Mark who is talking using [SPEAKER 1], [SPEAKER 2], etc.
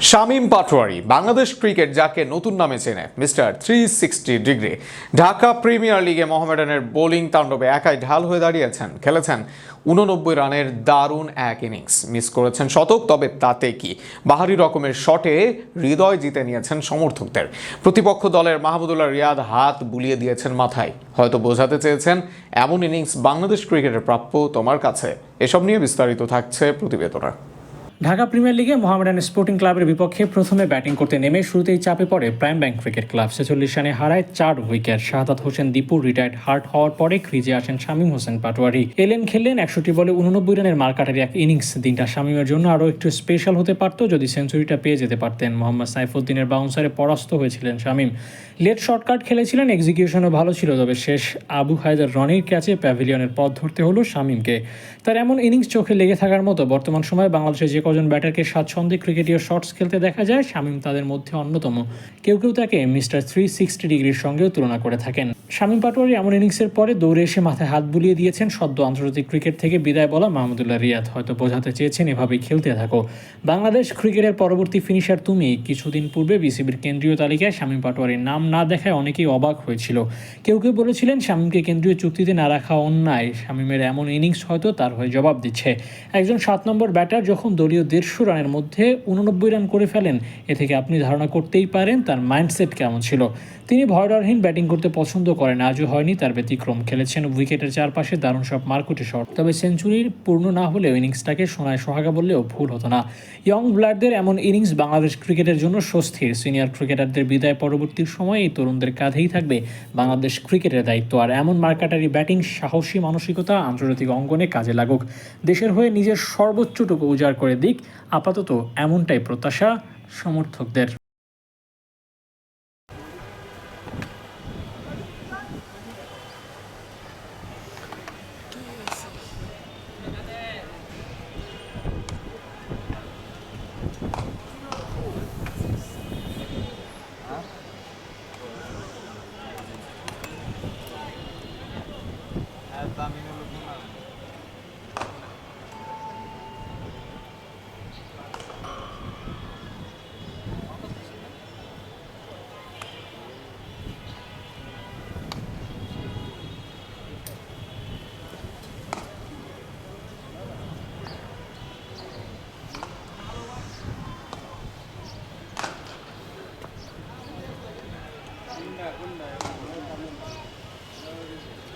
[SPEAKER 1] Shamim Patwari, Bangladesh cricket, যাকে নতুন নামে চেনে, mister three sixty degree. Dhaka premier লিগে মোহামেডানের বোলিং তাণ্ডবে একাই ঢাল হয়ে দাঁড়িয়েছেন, খেলেছেন উননব্বই রানের দারুণ এক ইনিংস। মিস করেছেন শতক, তবে তাতে কি? বাহারি রকমের শটে হৃদয় জিতে নিয়েছেন সমর্থকদের। প্রতিপক্ষ দলের মাহমুদুল্লাহ রিয়াদ হাত বুলিয়ে দিয়েছেন মাথায়। হয়তো বোঝাতে চেয়েছেন, এমন ইনিংস বাংলাদেশ ক্রিকেটের প্রাপ্য তোমার কাছে। এসব নিয়ে বিস্তারিত থাকছে প্রতিবেদনা।
[SPEAKER 2] ঢাকা প্রিমিয়ার লিগে মোহামেডান স্পোর্টিং ক্লাবের বিপক্ষে প্রথমে ব্যাটিং করতে নেমে শুরুতেই চাপে পড়ে প্রাইম ব্যাংক ক্রিকেট ক্লাব। ছেচল্লিশ রানে হারায় চার উইকেট। শাহাদাত হোসেন দীপুর রিটায়ার্ড হার্ট হওয়ার পরে ক্রিজে আসেন শামীম হোসেন পাটোয়ারি। এলেন খেললেন একষট্টি বলে উননব্বই রানের মারকাটারি এক ইনিংস। দিনটা শামীমের জন্য আরও একটু স্পেশাল হতে পারত যদি সেঞ্চুরিটা পেয়ে যেতে পারতেন। মোহাম্মদ সাইফুদ্দিনের বাউন্সারে পরাস্ত হয়েছিলেন শামীম। লেট শর্টকাট খেলেছিলেন এক্সিকিউশনও ভালো ছিল, তবে শেষ আবু হায়দার রনির ক্যাচে প্যাভিলিয়নের পথ ধরতে হলো শামীমকে। তার এমন ইনিংস চোখে লেগে থাকার মতো বর্তমান সময়ে বাংলাদেশের যে কজন ব্যাটারকে স্বাচ্ছন্দ্যে ক্রিকেটীয় শটস খেলতে দেখা যায়, শামীম তাদের মধ্যে অন্যতম। কেউ কেউ তাকে মিস্টার থ্রি সিক্সটি ডিগ্রির সঙ্গেও তুলনা করে থাকেন। শামীম পাটোয়ারি এমন ইনিংসের পরে দৌড়ে এসে মাথায় হাত বুলিয়ে দিয়েছেন সদ্য আন্তর্জাতিক ক্রিকেট থেকে বিদায় বলা মাহমুদুল্লাহ রিয়াদ। হয়তো বোঝাতে চেয়েছেন, এভাবেই খেলতে থাকো। বাংলাদেশ ক্রিকেটের পরবর্তী ফিনিশার তুমি। কিছুদিন পূর্বে বিসিবির কেন্দ্রীয় তালিকায় শামীম পাটোয়ারির নাম না দেখায় অনেকেই অবাক হয়েছিল। কেউ কেউ বলেছিলেন শামীমকে কেন্দ্রীয় চুক্তিতে না রাখা অন্যায়। শামীমের এমন ইনিংস হয়তো তার হয়ে জবাব দিচ্ছে। একজন সাত নম্বর ব্যাটার যখন দলীয় দেড়শো রানের মধ্যে উননব্বই রান করে ফেলেন। এ থেকে আপনি ধারণা করতেই পারেন তার মাইন্ডসেট কেমন ছিল। তিনি ভয়ডরহীন ব্যাটিং করতে পছন্দ করেন, আজও হয়নি, তার ব্যতিক্রম। খেলেছেন উইকেটের চারপাশে দারুণ সব মার্কুটে শট। তবে সেঞ্চুরির পূর্ণ না হলেও ইনিংসটাকে সোনায় সোহাগা বললেও ভুল হতো না। ইয়ং ব্লাডদের এমন ইনিংস বাংলাদেশ ক্রিকেটের জন্য স্বস্তির। সিনিয়র ক্রিকেটারদের বিদায় পরবর্তী সময়ে এই তরুণদের কাঁধেই থাকবে বাংলাদেশ ক্রিকেটের দায়িত্ব। আর এমন মার্কাটারি ব্যাটিং সাহসী মানসিকতা আন্তর্জাতিক অঙ্গনে কাজে লাগুক। দেশের হয়ে নিজের সর্বোচ্চটুকু উজাড় করে দিক আপাতত এমনটাই প্রত্যাশা সমর্থকদের।
[SPEAKER 1] 问来问来，我问他们，然后就。